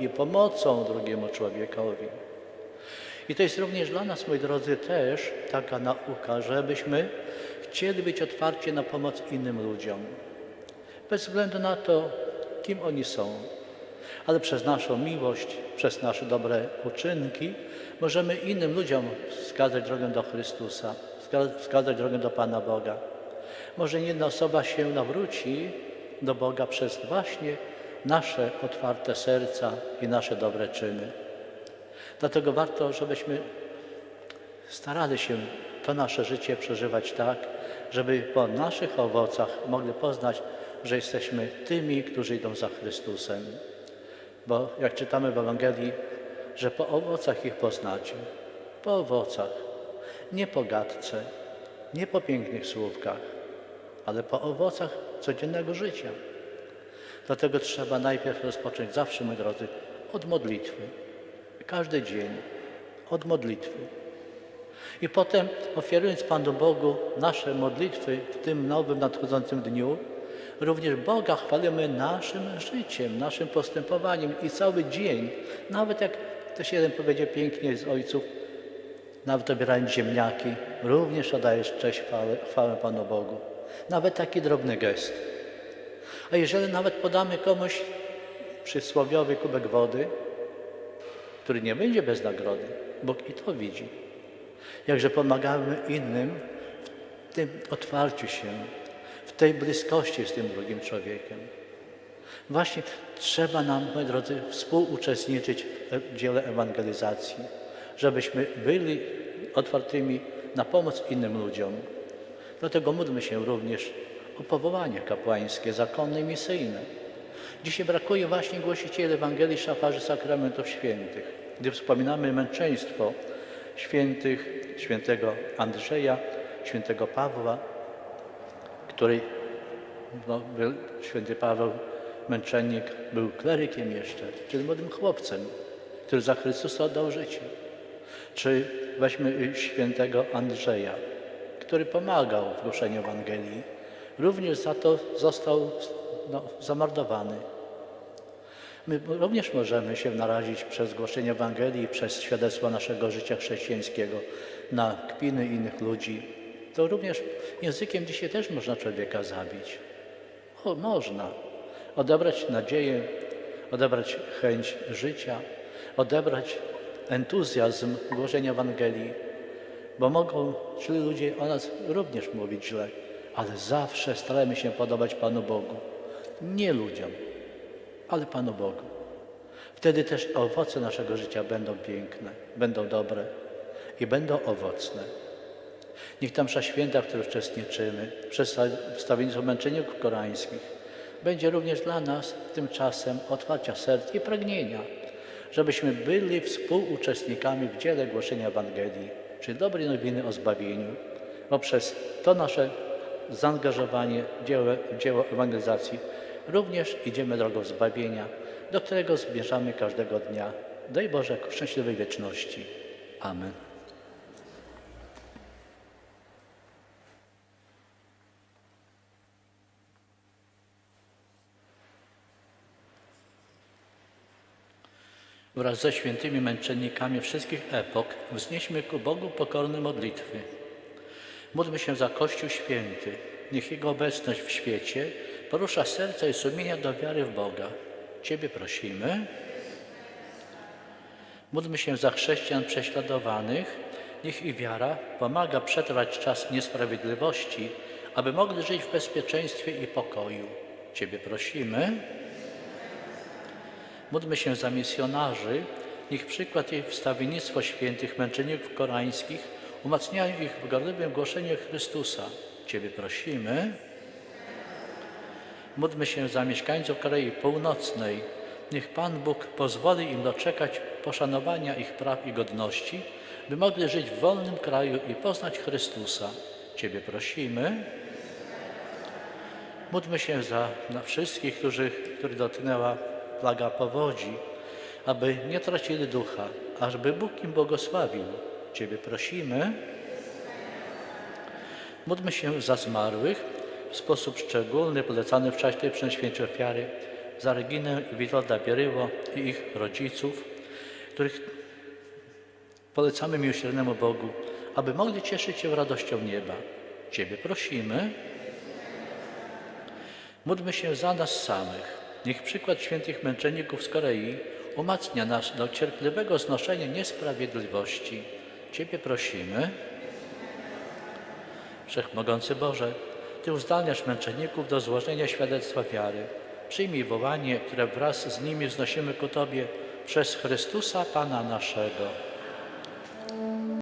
i pomocą drugiemu człowiekowi. I to jest również dla nas, moi drodzy, też taka nauka, żebyśmy chcieli być otwarci na pomoc innym ludziom. Bez względu na to, kim oni są. Ale przez naszą miłość, przez nasze dobre uczynki możemy innym ludziom wskazać drogę do Chrystusa, wska- wskazać drogę do Pana Boga. Może jedna osoba się nawróci do Boga przez właśnie nasze otwarte serca i nasze dobre czyny. Dlatego warto, żebyśmy starali się to nasze życie przeżywać tak, żeby po naszych owocach mogli poznać, że jesteśmy tymi, którzy idą za Chrystusem. Bo jak czytamy w Ewangelii, że po owocach ich poznacie. Po owocach. Nie po gadce, nie po pięknych słówkach, ale po owocach codziennego życia. Dlatego trzeba najpierw rozpocząć zawsze, moi drodzy, od modlitwy. Każdy dzień od modlitwy. I potem ofiarując Panu Bogu nasze modlitwy w tym nowym nadchodzącym dniu, również Boga chwalimy naszym życiem, naszym postępowaniem i cały dzień, nawet jak też jeden powiedział pięknie z ojców, nawet obierając ziemniaki, również oddajesz cześć, chwałę, chwałę Panu Bogu. Nawet taki drobny gest. A jeżeli nawet podamy komuś przysłowiowy kubek wody, który nie będzie bez nagrody, Bóg i to widzi. Jakże pomagamy innym w tym otwarciu się, w tej bliskości z tym drugim człowiekiem. Właśnie trzeba nam, moi drodzy, współuczestniczyć w dziele ewangelizacji, żebyśmy byli otwartymi na pomoc innym ludziom. Dlatego módlmy się również o powołania kapłańskie, zakonne i misyjne. Dzisiaj brakuje właśnie głosicieli Ewangelii szafarzy sakramentów świętych. Gdy wspominamy męczeństwo świętych, świętego Andrzeja, świętego Pawła, który no, był, święty Paweł, męczennik, był klerykiem jeszcze, czyli młodym chłopcem, który za Chrystusa oddał życie. Czy weźmy świętego Andrzeja, który pomagał w głoszeniu Ewangelii. Również za to został no, zamordowany. My również możemy się narazić przez głoszenie Ewangelii, przez świadectwo naszego życia chrześcijańskiego na kpiny innych ludzi. To również językiem dzisiaj też można człowieka zabić. O, można. Odebrać nadzieję, odebrać chęć życia, odebrać entuzjazm głoszenia Ewangelii, bo mogą ci ludzie o nas również mówić źle, ale zawsze staramy się podobać Panu Bogu. Nie ludziom, ale Panu Bogu. Wtedy też owoce naszego życia będą piękne, będą dobre i będą owocne. Niech ta msza święta, w której uczestniczymy, przez wstawienie męczenników korańskich, będzie również dla nas tymczasem otwarcia serc i pragnienia, żebyśmy byli współuczestnikami w dziele głoszenia Ewangelii, czyli dobrej nowiny o zbawieniu, bo przez to nasze zaangażowanie w dzieło, dzieło ewangelizacji również idziemy drogą zbawienia, do którego zmierzamy każdego dnia. Daj Boże szczęśliwej wieczności. Amen. Wraz ze świętymi męczennikami wszystkich epok wznieśmy ku Bogu pokorne modlitwy. Módlmy się za Kościół Święty. Niech Jego obecność w świecie porusza serca i sumienia do wiary w Boga. Ciebie prosimy. Módlmy się za chrześcijan prześladowanych. Niech ich wiara pomaga przetrwać czas niesprawiedliwości, aby mogli żyć w bezpieczeństwie i pokoju. Ciebie prosimy. Módlmy się za misjonarzy, niech przykład i wstawiennictwo świętych męczenników korańskich umacniają ich w gorliwym głoszeniu Chrystusa. Ciebie prosimy. Módlmy się za mieszkańców Korei Północnej. Niech Pan Bóg pozwoli im doczekać poszanowania ich praw i godności, by mogli żyć w wolnym kraju i poznać Chrystusa. Ciebie prosimy. Módlmy się za wszystkich, którzy, których dotknęła plaga powodzi, aby nie tracili ducha, ażby Bóg im błogosławił. Ciebie prosimy. Módlmy się za zmarłych, w sposób szczególny polecany w czasie tej przeświętej ofiary, za Reginę i Witolda Bieryło i ich rodziców, których polecamy miłosiernemu Bogu, aby mogli cieszyć się radością nieba. Ciebie prosimy. Módlmy się za nas samych. Niech przykład świętych męczenników z Korei umacnia nas do cierpliwego znoszenia niesprawiedliwości. Ciebie prosimy. Wszechmogący Boże, Ty uzdalniasz męczenników do złożenia świadectwa wiary. Przyjmij wołanie, które wraz z nimi wznosimy ku Tobie przez Chrystusa Pana naszego.